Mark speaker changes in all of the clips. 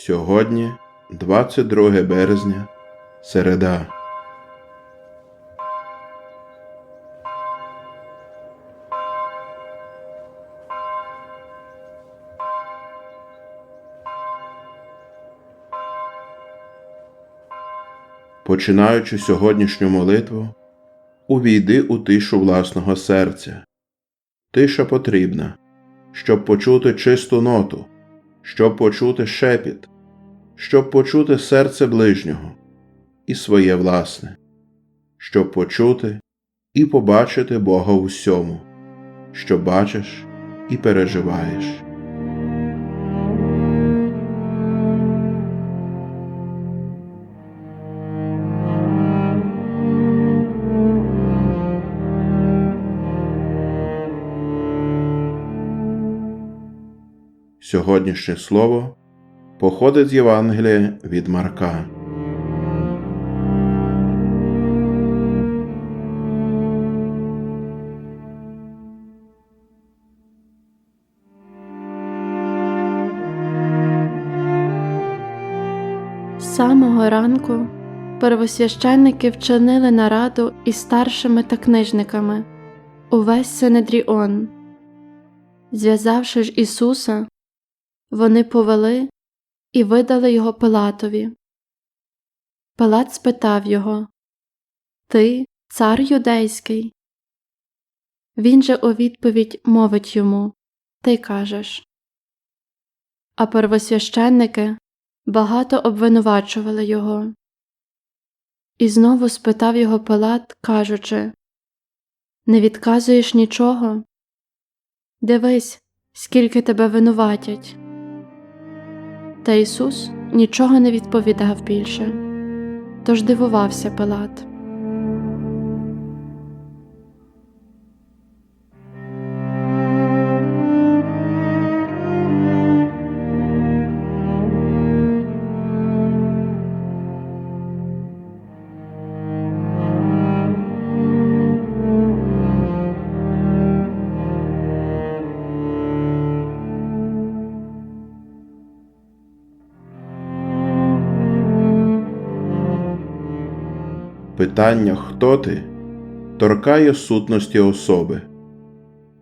Speaker 1: Сьогодні 22 березня, середа. Починаючи сьогоднішню молитву, увійди у тишу власного серця. Тиша потрібна, щоб почути чисту ноту, щоб почути шепіт, щоб почути серце ближнього і своє власне, щоб почути і побачити Бога у всьому, що бачиш і переживаєш. Сьогоднішнє слово походить з Євангелія від Марка.
Speaker 2: З самого ранку первосвященники вчинили нараду із старшими та книжниками увесь Синедріон. Зв'язавши ж Ісуса, вони повели і видали його Пилатові. Пилат спитав його Ти цар юдейський? Він же у відповідь мовить йому Ти кажеш. А первосвященники багато обвинувачували його. І знову спитав його Пилат, кажучи Не відказуєш нічого? Дивись, скільки тебе винуватять. Та Ісус нічого не відповідав більше, тож дивувався Пилат.
Speaker 1: Питання Хто ти торкає сутності особи.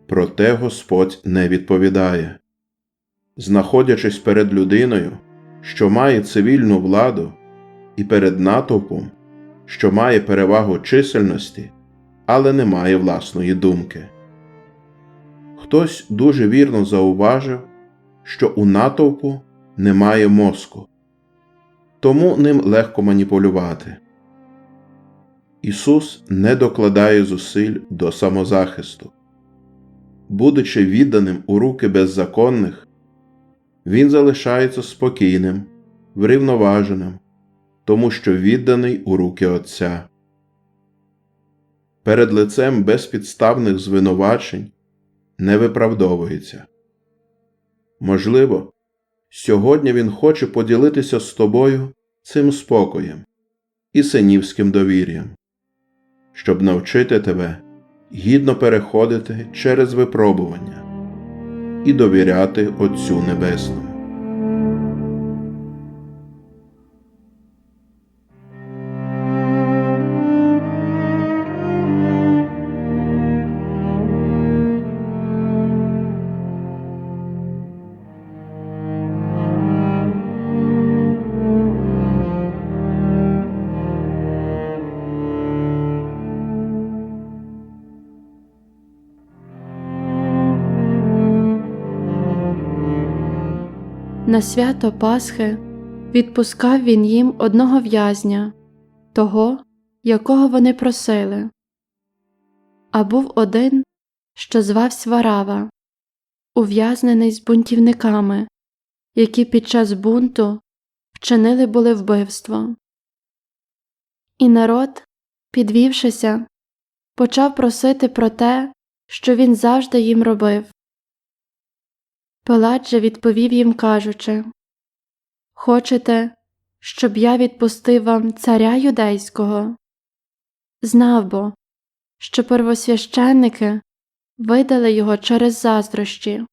Speaker 1: Проте Господь не відповідає. Знаходячись перед людиною, що має цивільну владу, і перед натовпом, що має перевагу чисельності, але не має власної думки. Хтось дуже вірно зауважив, що у натовпу немає мозку, тому ним легко маніпулювати. Ісус не докладає зусиль до самозахисту. Будучи відданим у руки беззаконних, Він залишається спокійним, врівноваженим, тому що відданий у руки Отця. Перед лицем безпідставних звинувачень не виправдовується. Можливо, сьогодні Він хоче поділитися з тобою цим спокоєм і синівським довір'ям щоб навчити тебе гідно переходити через випробування і довіряти Отцю Небесному.
Speaker 2: На свято Пасхи відпускав він їм одного в'язня, того, якого вони просили. А був один, що звався Варава, ув'язнений з бунтівниками, які під час бунту вчинили були вбивство. І народ, підвівшися, почав просити про те, що він завжди їм робив. Пилат же відповів їм, кажучи Хочете, щоб я відпустив вам царя юдейського? Знав бо, що первосвященники видали його через заздрощі.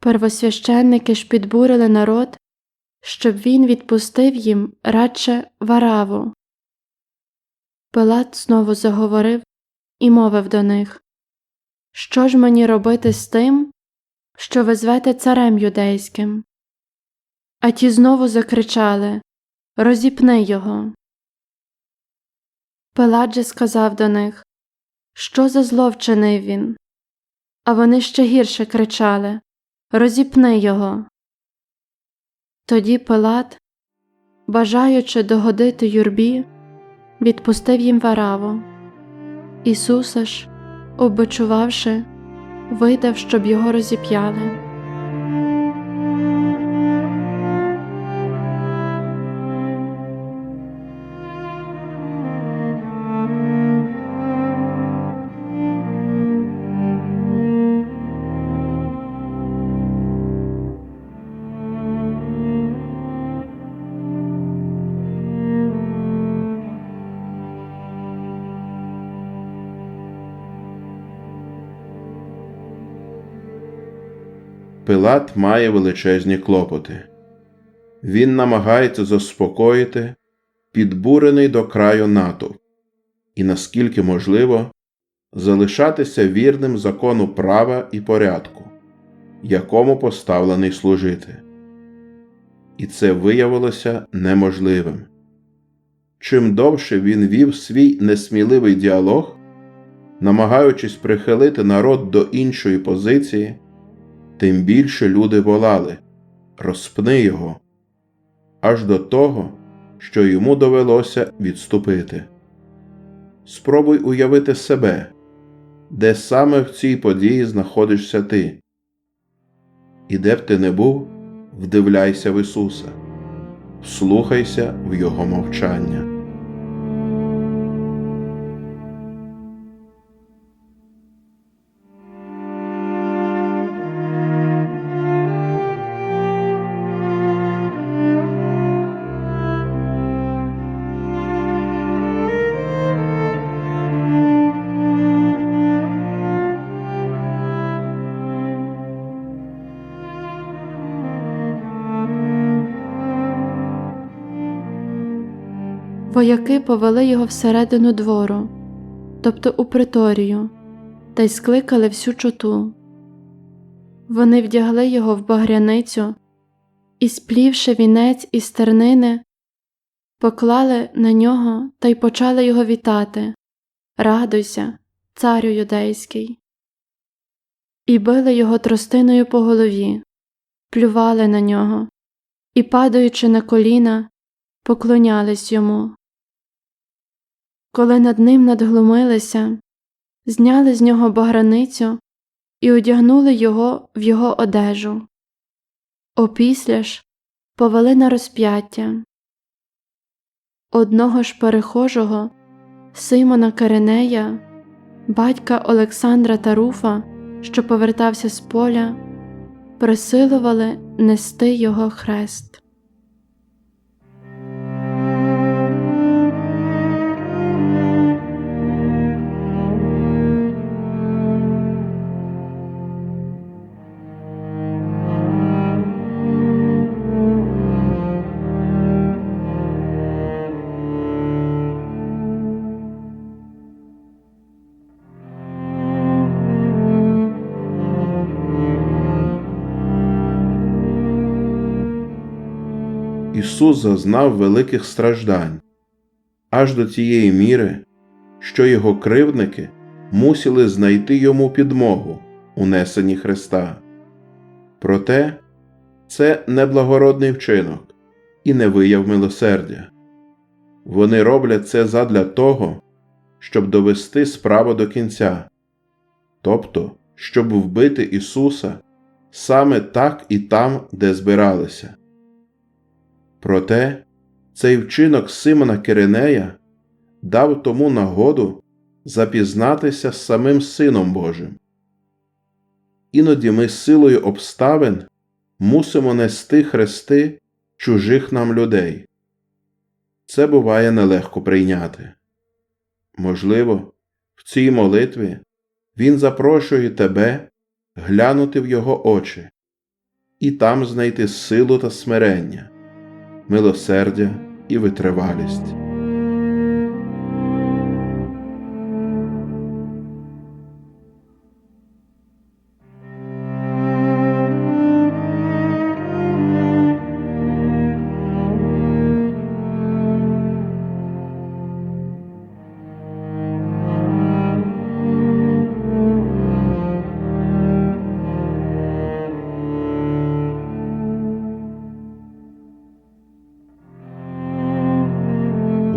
Speaker 2: Первосвященники ж підбурили народ щоб він відпустив їм радше вараву. Пилат знову заговорив і мовив до них Що ж мені робити з тим, що ви звете царем юдейським? А ті знову закричали Розіпни його. Пилат же сказав до них Що за зло вчинив він? А вони ще гірше кричали Розіпни його. Тоді Пилат, бажаючи догодити юрбі, відпустив їм вараву. Ісуса ж, обичувавши, видав, щоб його розіп'яли.
Speaker 1: Пилат має величезні клопоти. Він намагається заспокоїти підбурений до краю натовп і, наскільки можливо, залишатися вірним закону права і порядку, якому поставлений служити. І це виявилося неможливим. Чим довше він вів свій несміливий діалог, намагаючись прихилити народ до іншої позиції, тим більше люди волали розпни його, аж до того, що йому довелося відступити. Спробуй уявити себе, де саме в цій події знаходишся ти. І де б ти не був, вдивляйся в Ісуса, вслухайся в Його мовчання.
Speaker 2: Вояки повели його всередину двору, тобто у приторію, та й скликали всю чоту. Вони вдягли його в багряницю і, сплівши вінець із тернини, поклали на нього та й почали його вітати Радуйся, царю юдейський. І били його тростиною по голові, плювали на нього і, падаючи на коліна, поклонялись йому. Коли над ним надглумилися, зняли з нього баграницю і одягнули його в його одежу. Опісля ж повели на розп'яття. Одного ж перехожого, Симона Керенея, батька Олександра Таруфа, що повертався з поля, присилували нести його хрест.
Speaker 1: Ісус зазнав великих страждань аж до тієї міри, що його кривдники мусили знайти йому підмогу у несенні Христа. Проте це не благородний вчинок і не вияв милосердя. Вони роблять це задля того, щоб довести справу до кінця, тобто, щоб вбити Ісуса саме так і там, де збиралися. Проте цей вчинок Симона Киринея дав тому нагоду запізнатися з самим Сином Божим. Іноді ми силою обставин мусимо нести хрести чужих нам людей. Це буває нелегко прийняти. Можливо, в цій молитві Він запрошує тебе глянути в його очі і там знайти силу та смирення милосердя і витривалість.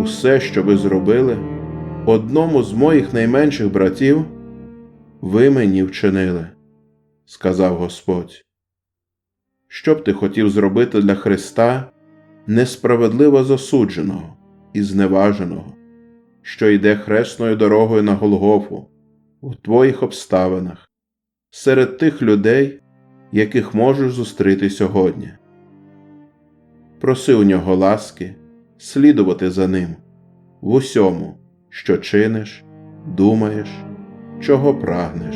Speaker 1: Усе, що ви зробили, одному з моїх найменших братів, ви мені вчинили, сказав Господь. Що б ти хотів зробити для Христа, несправедливо засудженого і зневаженого, що йде хресною дорогою на Голгофу, у твоїх обставинах, серед тих людей, яких можеш зустріти сьогодні? Проси у нього ласки слідувати за ним в усьому, що чиниш, думаєш, чого прагнеш.